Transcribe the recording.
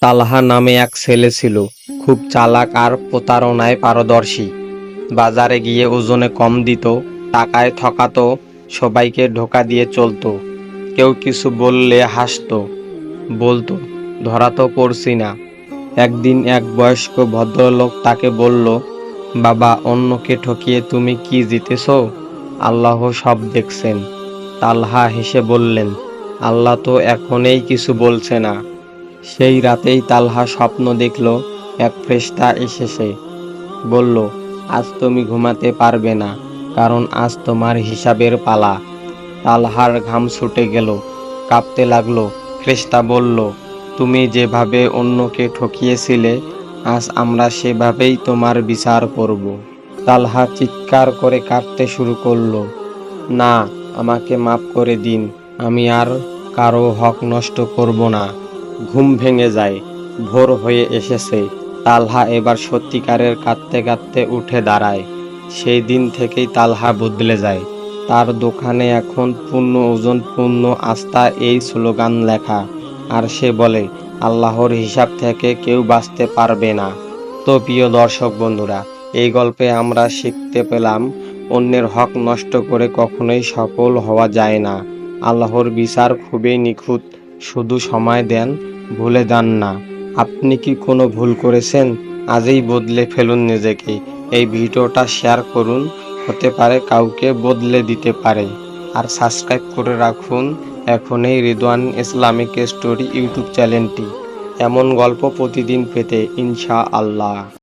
তালহা নামে এক ছেলে ছিল। খুব চালাক আর প্রতারণায় পারদর্শী। বাজারে গিয়ে ওজনে কম দিত, টাকায় ঠকাতো, সবাইকে ঢোকা দিয়ে চলতো। কেউ কিছু বললে হাসতো, বলতো, ধরা তো পড়ছি না। একদিন এক বয়স্ক ভদ্রলোক তাকে বলল, বাবা, অন্যকে ঠকিয়ে তুমি কি জিতেছ? আল্লাহ সব দেখছেন। তালহা হেসে বললেন, আল্লাহ তো এখনেই কিছু বলছে না। সেই রাতেই তালহা স্বপ্ন দেখল, এক ফ্রেস্তা এসেছে। বলল, আজ তুমি ঘুমাতে পারবে না, কারণ আজ তোমার হিসাবের পালা। তালহার ঘাম ছুটে গেল, কাঁপতে লাগল। ফ্রেস্তা বলল, তুমি যেভাবে অন্যকে ঠকিয়েছিলে, আজ আমরা সেভাবেই তোমার বিচার করব। তালহা চিৎকার করে কাঁদতে শুরু করল, না, আমাকে মাফ করে দিন, আমি আর কারও হক নষ্ট করব না। ঘুম ভেঙে যায়। ভোর হয়ে এসেছে। তালহা এবার সত্যিকারের কাঁদতে কাঁদতে উঠে দাঁড়ায়। সেই দিন থেকেই তালহা বদলে যায়। তার দোকানে এখন পূর্ণ ওজন, পূর্ণ আস্থা এই স্লোগান লেখা। আর সে বলে, আল্লাহর হিসাব থেকে কেউ বাঁচতে পারবে না। তো প্রিয় দর্শক বন্ধুরা, এই গল্পে আমরা শিখতে পেলাম, অন্যের হক নষ্ট করে কখনোই সফল হওয়া যায় না। আল্লাহর বিচার খুবই নিখুঁত। শুধু সময় দেন, ভুলে যান না। আপনি কি কোনো ভুল করেছেন? আজই বদলে ফেলুন নিজেকে। এই ভিডিওটা শেয়ার করুন, হতে পারে কাউকে বদলে দিতে পারে। আর সাবস্ক্রাইব করে রাখুন। এখনই রিদওয়ান ইসলামিক স্টোরি ইউটিউব চ্যানেলটি। এমন গল্প প্রতিদিন পেতে ইনশা আল্লাহ